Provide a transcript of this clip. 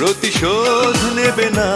প্রতিশোধ নেবে না।